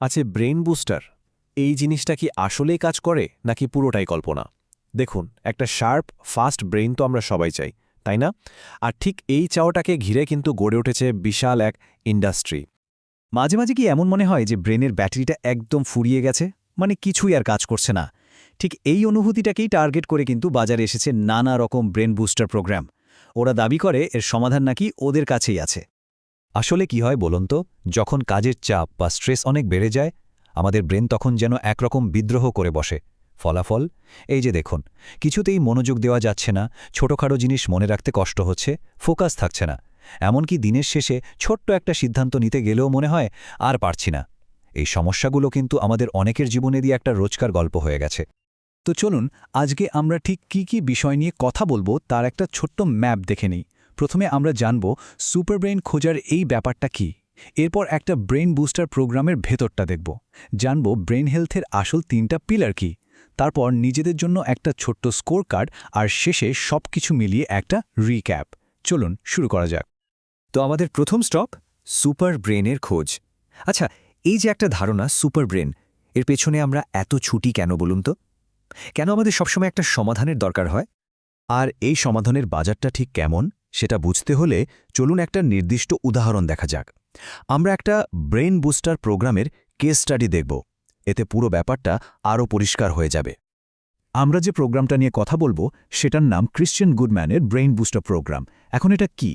আছে brain booster. এই জিনিসটা কি আসলেই কাজ করে, নাকি পুরোটাই কল্পনা? দেখুন, একটা শার্প, ফাস্ট ব্রেইন তো আমরা সবাই চাই, তাই না? আর ঠিক এই চাওয়াটাকে ঘিরে কিন্তু গড়ে উঠেছে বিশাল এক ইন্ডাস্ট্রি। মাঝে মাঝে কি এমন মনে হয় যে ব্রেনের ব্যাটারিটা একদম ফুরিয়ে গেছে? মানে কিছুই আর কাজ করছে না। ঠিক এই অনুভূতিটাকেই টার্গেট করে কিন্তু বাজারে এসেছে নানা রকম ব্রেন বুস্টার প্রোগ্রাম। ওরা দাবি করে, এর সমাধান নাকি ওদের কাছেই আছে। আসলে কি হয় বলুন তো, যখন কাজের চাপ বা স্ট্রেস অনেক বেড়ে যায়, আমাদের ব্রেন তখন যেন একরকম বিদ্রোহ করে বসে। ফলাফল? এই যে দেখুন, কিছুতেই মনোযোগ দেওয়া যাচ্ছে না, ছোটখাটো জিনিস মনে রাখতে কষ্ট হচ্ছে, ফোকাস থাকছে না। এমনকি দিনের শেষে ছোট্ট একটা সিদ্ধান্ত নিতে গেলেও মনে হয়, আর পারছি না। এই সমস্যাগুলো কিন্তু আমাদের অনেকের জীবনে দিয়ে একটা রোজকার গল্প হয়ে গেছে। তো চলুন, আজকে আমরা ঠিক কি কি বিষয় নিয়ে কথা বলব, তার একটা ছোট্ট ম্যাপ দেখে নিই। প্রথমে আমরা জানব সুপারব্রেইন খোঁজার এই ব্যাপারটা কি। এরপর একটা ব্রেন বুস্টার প্রোগ্রামের ভেতরটা দেখব। জানব ব্রেন হেলথের আসল তিনটা পিলার কি। তারপর নিজেদের জন্য একটা ছোট্ট স্কোর কার্ড আর শেষে সব কিছু মিলিয়ে একটা রিক্যাপ। চলুন শুরু করা যাক। তো আমাদের প্রথম স্টপ সুপার ব্রেনের খোঁজ। আচ্ছা এই যে একটা ধারণা সুপার ব্রেন এর পেছনে আমরা এত ছুটি কেন বলুন তো? কেন আমাদের সবসময় একটা সমাধানের দরকার হয়? আর এই সমাধানের বাজারটা ঠিক কেমন? সেটা বুঝতে হলে চলুন একটা নির্দিষ্ট উদাহরণ দেখা যাক। আমরা একটা ব্রেন বুস্টার প্রোগ্রামের কেস স্টাডি দেখব। এতে পুরো ব্যাপারটা আরও পরিষ্কার হয়ে যাবে। আমরা যে প্রোগ্রামটা নিয়ে কথা বলব, সেটার নাম ক্রিশ্চিয়ান গুডম্যানের ব্রেইন বুস্টার প্রোগ্রাম। এখন এটা কি?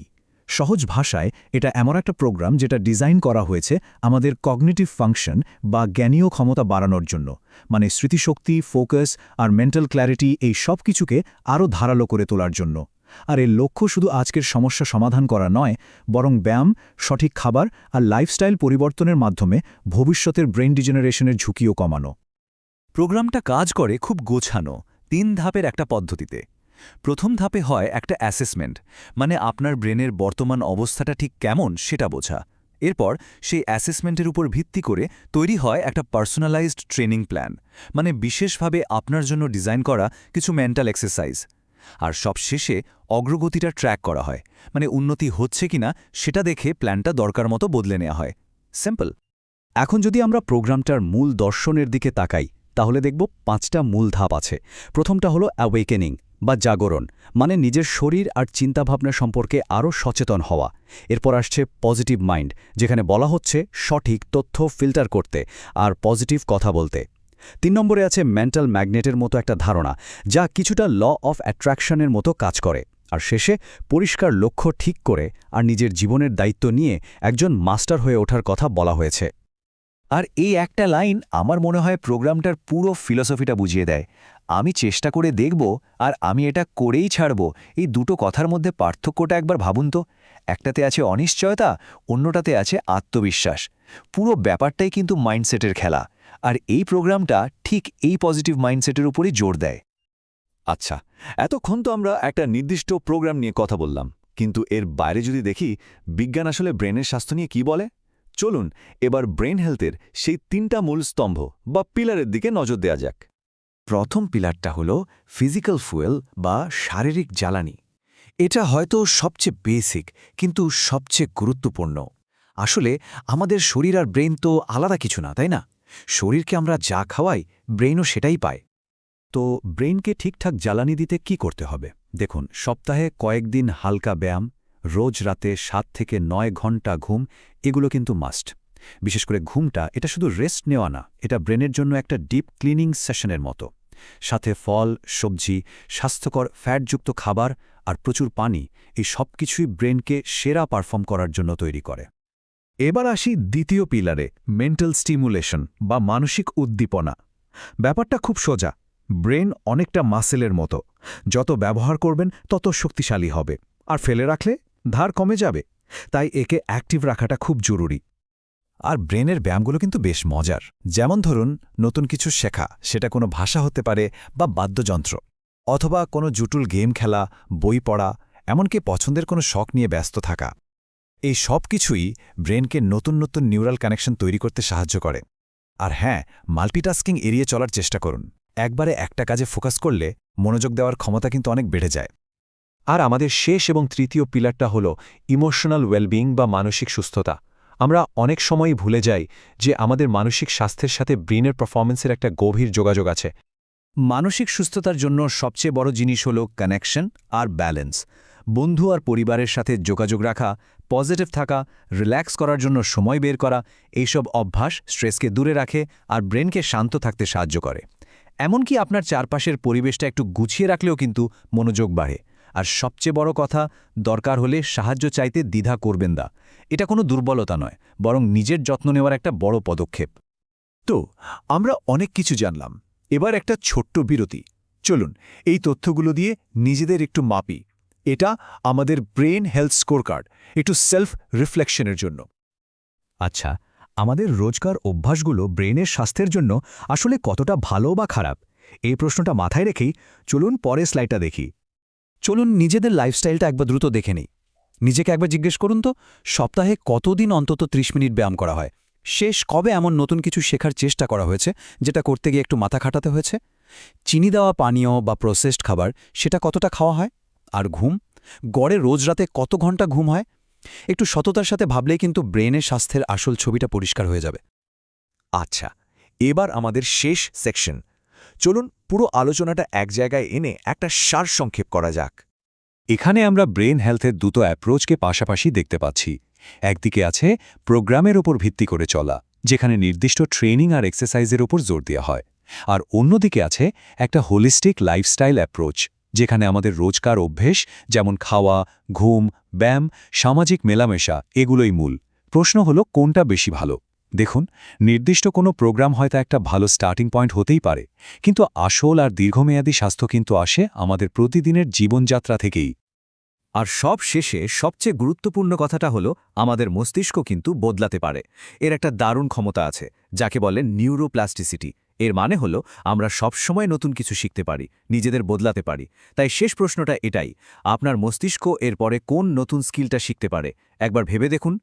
সহজ ভাষায়, এটা এমন একটা প্রোগ্রাম যেটা ডিজাইন করা হয়েছে আমাদের কগনিটিভ ফাংশন বা জ্ঞানীয় ক্ষমতা বাড়ানোর জন্য। মানে স্মৃতিশক্তি, ফোকাস আর মেন্টাল ক্ল্যারিটি এই সব কিছুকে আরও ধারালো করে তোলার জন্য। আর এর লক্ষ্য শুধু আজকের সমস্যা সমাধান করা নয়, বরং ব্যায়াম, সঠিক খাবার আর লাইফস্টাইল পরিবর্তনের মাধ্যমে ভবিষ্যতের ব্রেন ডিজেনারেশনের ঝুঁকিও কমানো। প্রোগ্রামটা কাজ করে খুব গোছানো, তিন ধাপের একটা পদ্ধতিতে। প্রথম ধাপে হয় একটা অ্যাসেসমেন্ট মানে আপনার ব্রেনের বর্তমান অবস্থাটা ঠিক কেমন সেটা বোঝা। এরপর সেই অ্যাসেসমেন্টের উপর ভিত্তি করে তৈরি হয় একটা পার্সোনালাইজড ট্রেনিং প্ল্যান মানে বিশেষভাবে আপনার জন্য ডিজাইন করা কিছু মেন্টাল এক্সারসাইজ আর সব শেষে অগ্রগতিটা ট্র্যাক করা হয়। মানে উন্নতি হচ্ছে কিনা সেটা দেখে প্ল্যানটা দরকার মতো বদলে নেওয়া হয়। সিম্পল এখন যদি আমরা প্রোগ্রামটার মূল দর্শনের দিকে তাকাই, তাহলে দেখব পাঁচটা মূল ধাপ আছে। প্রথমটা হলো অ্যাওয়েকেনিং বা জাগরণ মানে নিজের শরীর আর চিন্তাভাবনা সম্পর্কে আরও সচেতন হওয়া। এরপর আসছে পজিটিভ মাইন্ড যেখানে বলা হচ্ছে সঠিক তথ্য ফিল্টার করতে আর পজিটিভ কথা বলতে। তিন নম্বরে আছে মেন্টাল ম্যাগনেটের মতো একটা ধারণা, যা কিছুটা ল অফ অ্যাট্রাকশনের মতো কাজ করে। আর শেষে, পরিষ্কার লক্ষ্য ঠিক করে আর নিজের জীবনের দায়িত্ব নিয়ে একজন মাস্টার হয়ে ওঠার কথা বলা হয়েছে। আর এই একটা লাইন আমার মনে হয় প্রোগ্রামটার পুরো ফিলসফিটা বুঝিয়ে দেয়। আমি চেষ্টা করে দেখব আর আমি এটা করেই ছাড়ব। এই দুটো কথার মধ্যে পার্থক্যটা একবার ভাবুন তো। একটাতে আছে অনিশ্চয়তা, অন্যটাতে আছে আত্মবিশ্বাস। পুরো ব্যাপারটাই কিন্তু মাইন্ডসেটের খেলা। আর এই প্রোগ্রামটা ঠিক এই পজিটিভ মাইন্ডসেটের উপরই জোর দেয়। আচ্ছা এতক্ষণ তো আমরা একটা নির্দিষ্ট প্রোগ্রাম নিয়ে কথা বললাম, কিন্তু এর বাইরে যদি দেখি, বিজ্ঞান আসলে ব্রেনের স্বাস্থ্য নিয়ে কি বলে? চলুন, এবার ব্রেন হেলথের সেই তিনটা মূল স্তম্ভ বা পিলারের দিকে নজর দেয়া যাক। প্রথম পিলারটা হল ফিজিক্যাল ফুয়েল বা শারীরিক জ্বালানি। এটা হয়তো সবচেয়ে বেসিক কিন্তু সবচেয়ে গুরুত্বপূর্ণ। আসলে আমাদের শরীর আর ব্রেন তো আলাদা কিছু না, তাই না? শরীরকে আমরা যা খাওয়াই ব্রেনও সেটাই পায়। তো ব্রেনকে ঠিকঠাক জ্বালানি দিতে কি করতে হবে? দেখুন, সপ্তাহে কয়েকদিন হালকা ব্যায়াম, রোজ রাতে সাত থেকে নয় ঘণ্টা ঘুম, এগুলো কিন্তু মাস্ট। বিশেষ করে ঘুমটা, এটা শুধু রেস্ট নেওয়া না, এটা ব্রেনের জন্য একটা ডিপ ক্লিনিং সেশনের মতো। সাথে ফল, সবজি, স্বাস্থ্যকর ফ্যাটযুক্ত খাবার আর প্রচুর পানি, এই সব কিছুই ব্রেনকে সেরা পারফর্ম করার জন্য তৈরি করে। এবার আসি দ্বিতীয় পিলারে মেন্টাল স্টিমুলেশন বা মানসিক উদ্দীপনা। ব্যাপারটা খুব সোজা, ব্রেন অনেকটা মাসেলের মতো। যত ব্যবহার করবেন, তত শক্তিশালী হবে। আর ফেলে রাখলে, ধার কমে যাবে। তাই একে অ্যাক্টিভ রাখাটা খুব জরুরি। আর ব্রেনের ব্যায়ামগুলো কিন্তু বেশ মজার। যেমন ধরুন, নতুন কিছু শেখা, সেটা কোনো ভাষা হতে পারে বা বাদ্যযন্ত্র। অথবা কোনো জুটুল গেম খেলা, বই পড়া, এমনকি পছন্দের কোনো শখ নিয়ে ব্যস্ত থাকা। এই সব কিছুই ব্রেনকে নতুন নতুন নিউরাল কানেকশন তৈরি করতে সাহায্য করে। আর হ্যাঁ মাল্টিটাস্কিং এড়িয়ে চলার চেষ্টা করুন। একবারে একটা কাজে ফোকাস করলে মনোযোগ দেওয়ার ক্ষমতা কিন্তু অনেক বেড়ে যায়। আর আমাদের শেষ এবং তৃতীয় পিলারটা হল ইমোশনাল ওয়েলবিং বা মানসিক সুস্থতা। আমরা অনেক সময়ই ভুলে যাই যে আমাদের মানসিক স্বাস্থ্যের সাথে ব্রেনের পারফরমেন্সের একটা গভীর যোগাযোগ আছে। মানসিক সুস্থতার জন্য সবচেয়ে বড় জিনিস হল কানেকশন আর ব্যালেন্স। বন্ধু আর পরিবারের সাথে যোগাযোগ রাখা, পজিটিভ থাকা, রিল্যাক্স করার জন্য সময় বের করা, এইসব অভ্যাস স্ট্রেসকে দূরে রাখে আর ব্রেনকে শান্ত থাকতে সাহায্য করে। এমনকি আপনার চারপাশের পরিবেশটা একটু গুছিয়ে রাখলেও কিন্তু মনোযোগ বাড়ে। আর সবচেয়ে বড় কথা, দরকার হলে সাহায্য চাইতে দ্বিধা করবেন না। এটা কোনো দুর্বলতা নয়, বরং নিজের যত্ন নেওয়ার একটা বড় পদক্ষেপ। তো, আমরা অনেক কিছু জানলাম। এবার একটা ছোট্ট বিরতি। চলুন, এই তথ্যগুলো দিয়ে নিজেদের একটু মাপি। এটা আমাদের ব্রেন হেলথ স্কোরকার্ড, একটু সেলফ রিফ্লেকশনের জন্য। আচ্ছা আমাদের রোজকার অভ্যাসগুলো ব্রেনের স্বাস্থ্যের জন্য আসলে কতটা ভালো বা খারাপ? এই প্রশ্নটা মাথায় রেখেই চলুন পরের স্লাইডটা দেখি। চলুন নিজেদের লাইফস্টাইলটা একবার দ্রুত দেখে নিই। নিজেকে একবার জিজ্ঞেস করুন তো, সপ্তাহে কতদিন অন্তত ৩০ মিনিট ব্যায়াম করা হয়? শেষ কবে এমন নতুন কিছু শেখার চেষ্টা করা হয়েছে, যেটা করতে গিয়ে একটু মাথা খাটাতে হয়েছে? চিনি দেওয়া পানীয় বা প্রসেসড খাবার, সেটা কতটা খাওয়া হয়? আর ঘুম? গড়ে রোজ রাতে কত ঘণ্টা ঘুম হয়? একটু সততার সাথে ভাবলেই কিন্তু ব্রেনের স্বাস্থ্যের আসল ছবিটা পরিষ্কার হয়ে যাবে। আচ্ছা এবার আমাদের শেষ সেকশন। চলুন পুরো আলোচনাটা এক জায়গায় এনে একটা সারসংক্ষেপ করা যাক। এখানে আমরা ব্রেন হেলথের দুটো অ্যাপ্রোচকে পাশাপাশি দেখতে পাচ্ছি। একদিকে আছে প্রোগ্রামের ওপর ভিত্তি করে চলা, যেখানে নির্দিষ্ট ট্রেনিং আর এক্সারসাইজের ওপর জোর দেওয়া হয়। আর অন্যদিকে আছে একটা হোলিস্টিক লাইফস্টাইল অ্যাপ্রোচ যেখানে আমাদের রোজকার অভ্যেস, যেমন খাওয়া, ঘুম, ব্যায়াম, সামাজিক মেলামেশা, এগুলোই মূল। প্রশ্ন হলো, কোনটা বেশি ভালো? দেখুন, নির্দিষ্ট কোনো প্রোগ্রাম হয়তো একটা ভালো স্টার্টিং পয়েন্ট হতেই পারে, কিন্তু আসল আর দীর্ঘমেয়াদী স্বাস্থ্য কিন্তু আসে আমাদের প্রতিদিনের জীবনযাত্রা থেকেই। আর সব শেষে সবচেয়ে গুরুত্বপূর্ণ কথাটা হলো, আমাদের মস্তিষ্ক কিন্তু বদলাতে পারে। এর একটা দারুণ ক্ষমতা আছে, যাকে বলেন নিউরোপ্লাস্টিসিটি এর মানে হলো, আমরা সবসময় নতুন কিছু শিখতে পারি, নিজেদের বদলাতে পারি। তাই শেষ প্রশ্নটা এটাই, আপনার মস্তিষ্ক এরপরে কোন নতুন স্কিলটা শিখতে পারে? একবার ভেবে দেখুন।